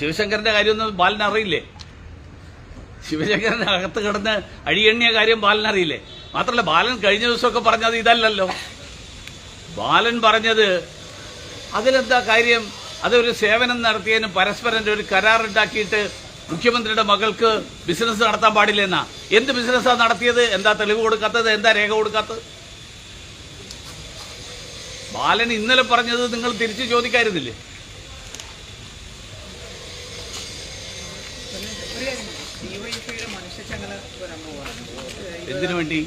ശിവശങ്കരന്റെ കാര്യമൊന്നും ബാലനറിയില്ലേ ശിവശങ്കറിന്റെ അകത്ത് കിടന്ന് അഴിയെണ്ണിയ കാര്യം ബാലനറിയില്ലേ മാത്രമല്ല ബാലൻ കഴിഞ്ഞ ദിവസമൊക്കെ പറഞ്ഞത് ഇതല്ലല്ലോ. ബാലൻ പറഞ്ഞത് അതിലെന്താ കാര്യം? അതൊരു സേവനം നടത്തിയതിന് പരസ്പരം ഒരു കരാറുണ്ടാക്കിയിട്ട് മുഖ്യമന്ത്രിയുടെ മകൾക്ക് ബിസിനസ് നടത്താൻ പാടില്ലെന്നാ? എന്ത് ബിസിനസ്സാണ് നടത്തിയത്? എന്താ തെളിവ് കൊടുക്കാത്തത്? എന്താ രേഖ കൊടുക്കാത്തത്? ബാലൻ ഇന്നലെ പറഞ്ഞത് നിങ്ങൾ തിരിച്ചു ചോദിക്കായിരുന്നില്ലേ? വരാൻ പോവാണ് എന്തിനു വേണ്ടി?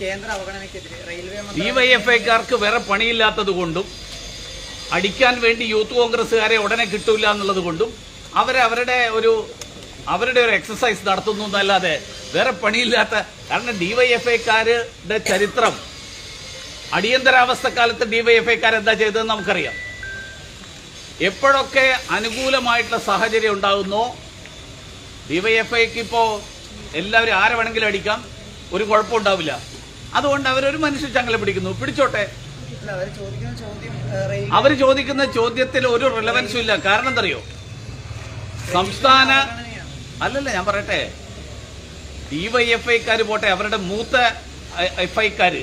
കേന്ദ്ര അവഗണനയ്ക്കെതിരെ റെയിൽവേ ഡിവൈഎഫ്ഐക്കാർക്ക് വേറെ പണിയില്ലാത്തത് കൊണ്ടും അടിക്കാൻ വേണ്ടി യൂത്ത് കോൺഗ്രസ്സുകാരെ ഉടനെ കിട്ടൂല എന്നുള്ളത് കൊണ്ടും അവരെ അവരുടെ ഒരു അവരുടെ ഒരു എക്സസൈസ് നടത്തുന്നു എന്നല്ലാതെ വേറെ പണിയില്ലാത്ത കാരണം ഡിവൈഎഫ്ഐക്കാരുടെ ചരിത്രം അടിയന്തരാവസ്ഥ കാലത്ത് ഡിവൈഎഫ്ഐക്കാർ എന്താ ചെയ്തതെന്ന് നമുക്കറിയാം. എപ്പോഴൊക്കെ അനുകൂലമായിട്ടുള്ള സാഹചര്യം ഉണ്ടാകുന്നോ ഡിവൈഎഫ്ഐക്ക് ഇപ്പോ എല്ലാവരും ആരെ വേണമെങ്കിലും അടിക്കാം. ഒരു കുഴപ്പം ഉണ്ടാവില്ല. അതുകൊണ്ട് അവരൊരു മനുഷ്യ ചങ്ങല പിടിക്കുന്നു. പിടിച്ചോട്ടെ. അവർ ചോദിക്കുന്ന ചോദ്യത്തിൽ ഒരു റിലവൻസും ഇല്ല. കാരണം എന്തറിയോ? സംസ്ഥാന അല്ലല്ല ഞാൻ പറയട്ടെ. ഡിവൈഎഫ്ഐക്കാര് പോട്ടെ അവരുടെ മൂത്ത എഫ് ഐക്കാര്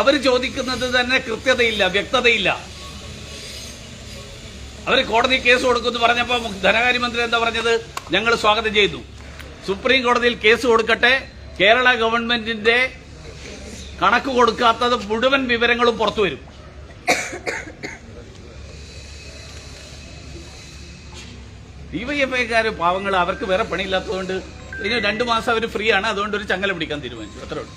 അവർ ചോദിക്കുന്നത് തന്നെ കൃത്യതയില്ല വ്യക്തതയില്ല. അവർ കോടതി കേസ് കൊടുക്കുമെന്ന് പറഞ്ഞപ്പോൾ ധനകാര്യമന്ത്രി എന്താ പറഞ്ഞത്? ഞങ്ങൾ സ്വാഗതം ചെയ്തു സുപ്രീം കോടതിയിൽ കേസ് കൊടുക്കട്ടെ. കേരള ഗവൺമെന്റിന്റെ കണക്ക് കൊടുക്കാത്തത് മുഴുവൻ വിവരങ്ങളും പുറത്തു വരും. ഡിവൈഎഫ്ഐക്കാര് പാവങ്ങൾ അവർക്ക് വേറെ പണിയില്ലാത്തതുകൊണ്ട് ഇനി രണ്ടു മാസം അവർ ഫ്രീ ആണ്. അതുകൊണ്ട് ഒരു ചങ്ങല പിടിക്കാൻ തീരുമാനിച്ചു. അത്രേ ഉള്ളൂ.